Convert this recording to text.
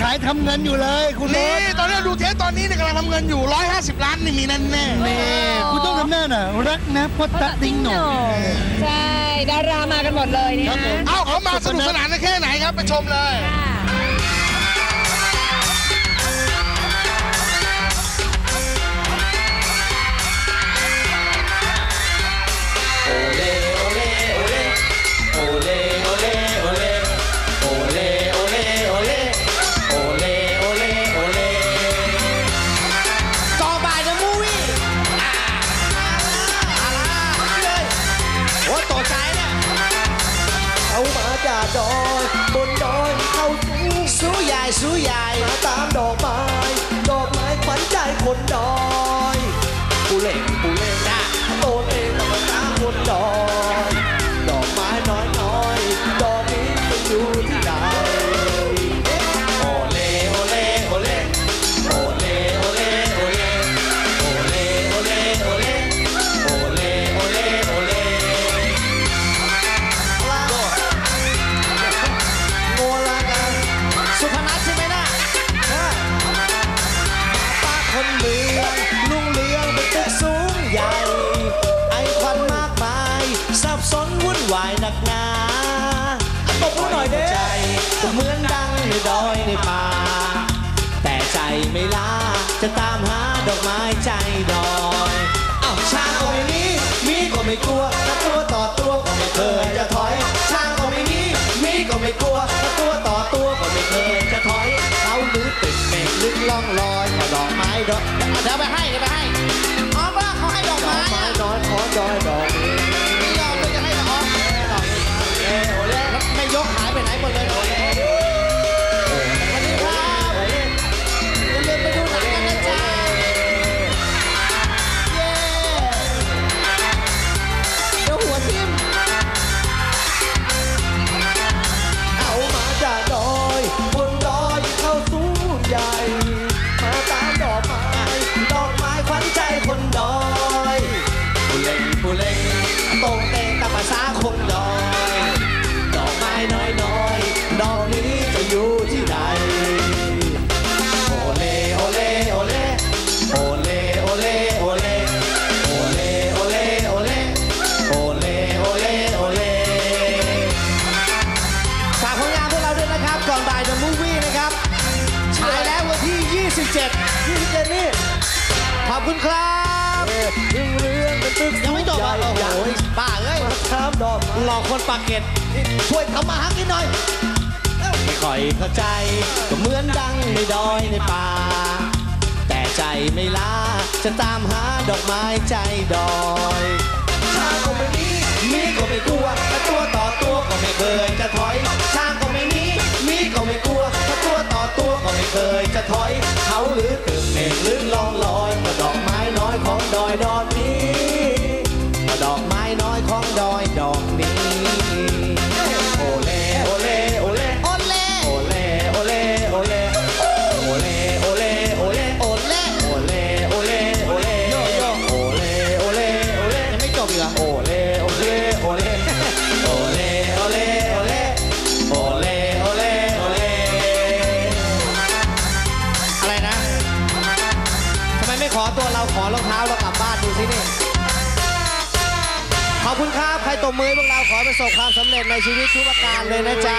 ฉายทำเงินอยู่เลยคุณโรนี่สตอนนี้เราดูเทปตอนนี้เนี่ยกำลังทำเงินอยู่ 150 ล้านนี่มีแน่แน่ๆ นี่คุณต้องทำหน้าน่ะรักนะพอตะติ้งหน่อย ใช่ ดารามากันหมดเลยเนี่ยครับผมเอ้าเขามาสนุกสนานกันแค่ไหนครับ ไปชมเลยต่ đôi bốn đôi thâu xuống số dài số dài mà tám độ mai คนเมืองลุงเลืองเป็นตึกสูงใหญ่ ไอควันมากมายสับสนวุ่นวายหนักหนาตบมือหน่อยเด้ใจก็เหมือนดังในดอยในป่า แต่ใจไม่ลาจะตามหาดอกไม้ใจดอยอ้าวชางก็ไม่มีมีก็ไม่กลัวถ้าตัวต่อตัวก็ไม่เคยจะถอย นะครับก่อนบ่าย The Movie นะครับฉายแล้ววันที่ 27 27นี่ขอบคุณครับเรื่องเรื่องเป็นตึกยังไม่จบอะโอ้โหบ้าเอ้ยมาทำดอกหลอกคนปากเกร็ดช่วยทำมาหากินหน่อยไม่ค่อยเข้าใจก็เหมือนดังในดอยในป่า แต่ใจไม่ลาจะตามหาดอกไม้ใจดอย ถอย เขาหรือตึกเมฆหรือลองลอยก็ดอกไม้น้อยของดอยดอกนี้ก็ดอกไม้น้อยของดอยดอกนี้ ตัวเราขอรองเท้าเรากลับบ้านดูสินี่ ขอบคุณครับ ใครตบมือพวกเราขอประสบความสำเร็จในชีวิตทุกประการเลยนะจ๊ะ